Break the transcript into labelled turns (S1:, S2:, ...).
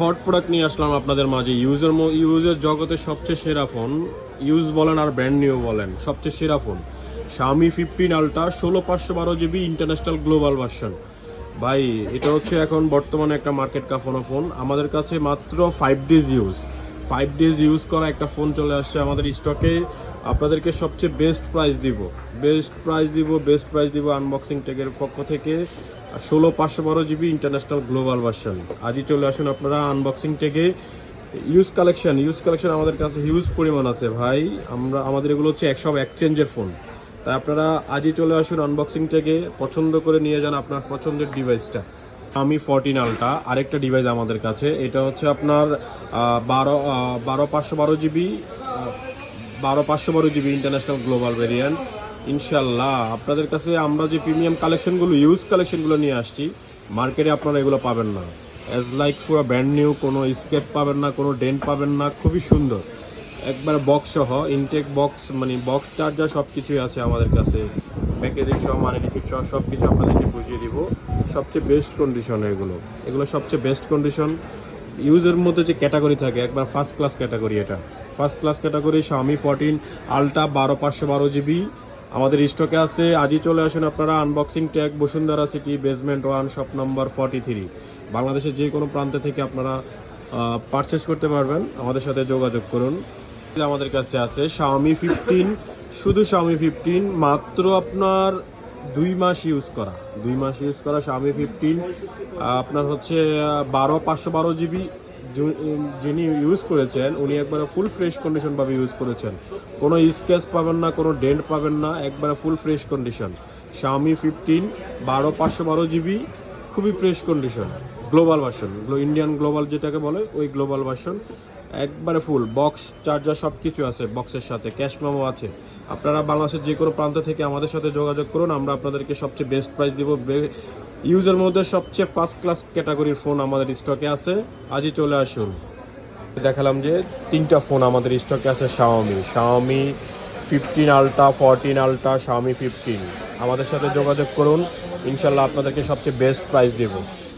S1: Hot product নিয়ে আসলাম আপনাদের মাঝে। ইউজের ইউজের জগতে সবচেয়ে সেরা ফোন ইউজ বলেন আর ব্র্যান্ড নিউ বলেন, সবচেয়ে সেরা ফোন স্বামী ফিফটিন আলট্রা ষোলো পাঁচশো বারো জিবি ইন্টারন্যাশনাল গ্লোবাল ভার্সন ভাই, এটা হচ্ছে এখন বর্তমানে একটা মার্কেট কাফানো ফোন আমাদের কাছে মাত্র five days use five days use করা একটা ফোন চলে আসছে আমাদের স্টকে আপনাদেরকে সবচেয়ে বেস্ট প্রাইস দিব। বেস্ট প্রাইস দিব বেস্ট প্রাইস দিব আনবক্সিং টেকের পক্ষ থেকে। ষোলো পাঁচশো বারো জিবি ইন্টারন্যাশনাল গ্লোবাল ভার্সন আজই চলে আসুন আপনারা আনবক্সিং থেকে। ইউজ কালেকশন ইউজ কালেকশন আমাদের কাছে হিউজ পরিমাণ আছে ভাই। আমরা, আমাদের এগুলো হচ্ছে এক, সব এক্সচেঞ্জের ফোন তাই আপনারা আজই চলে আসুন আনবক্সিং থেকে। পছন্দ করে নিয়ে যান আপনার পছন্দের ডিভাইসটা আমি ফোরটিন আলটা আরেকটা ডিভাইস আমাদের কাছে। এটা হচ্ছে আপনার বারো বারো পাঁচশো বারো জিবি বারো পাঁচশো বারো জিবি ইন্টারন্যাশনাল গ্লোবাল ভেরিয়েন্ট ইনশাল্লাহ আপনাদের কাছে আমরা যে প্রিমিয়াম কালেকশনগুলো ইউজ কালেকশনগুলো নিয়ে আসছি, মার্কেটে আপনারা এগুলো পাবেন না। অ্যাজ লাইক পুরো ব্র্যান্ড নিউ কোনো স্কেচ পাবেন না, কোনো ডেন্ট পাবেন না, খুবই সুন্দর। একবার বক্স সহ ইনটেক বক্স মানে বক্স চার্জার সব কিছুই আছে আমাদের কাছে। প্যাকেজিং সহ মানে রিসিপ্ট সহ সব কিছু আপনাদেরকে বুঝিয়ে দিব। সবচেয়ে বেস্ট কন্ডিশন এগুলো। এগুলো সবচেয়ে বেস্ট কন্ডিশন ইউজের মধ্যে যে ক্যাটাগরি থাকে, একবার ফার্স্ট ক্লাস ক্যাটাগরি এটা। First class category Xiaomi fourteen ultra বারো পাঁচশো বারো জিবি আমাদের স্টকে আছে, আজই চলে আসুন আপনারা unboxing tech Bashundhara city basement one shop number forty three বাংলাদেশের যে কোনো প্রান্ত থেকে আপনারা পারচেস করতে পারবেন। আমাদের সাথে যোগাযোগ করুন। আমাদের কাছে আছে শাওমি ফিফটিন শুধু শাওমি ফিফটিন মাত্র আপনার দুই মাস ইউজ করা। দুই মাস ইউজ করা শাওমি ফিফটিন আপনার হচ্ছে বারো, পাঁচশো বারো জিবি যিনি ইউজ করেছেন, উনি একবারে ফুল ফ্রেশ কন্ডিশন ভাবে ইউজ করেছেন। কোনো স্কেচ পাবেন না, কোনো ডেন্ট পাবেন না, একবারে full fresh condition Xiaomi fifteen বারো, পাঁচশো বারো জিবি খুবই fresh condition global version Indian global যেটাকে বলে, ওই গ্লোবাল ভার্সন একবারে ফুল বক্স চার্জার সব কিছু আছে বক্সের সাথে ক্যাশ মেমো আছে। আপনারা বাংলাদেশের যে কোনো প্রান্ত থেকে আমাদের সাথে যোগাযোগ করুন, আমরা আপনাদেরকে সবচেয়ে বেস্ট প্রাইস দিব। ইউজের মধ্যে সবচেয়ে ফার্স্ট ক্লাস ক্যাটাগরির ফোন আমাদের স্টকে আছে। আজই চলে আসুন। দেখালাম যে তিনটা ফোন আমাদের স্টকে আছে Xiaomi Xiaomi fifteen ultra fourteen ultra Xiaomi fifteen আমাদের সাথে যোগাযোগ করুন। ইনশাল্লাহ আপনাদেরকে সবচেয়ে বেস্ট প্রাইস দেবো।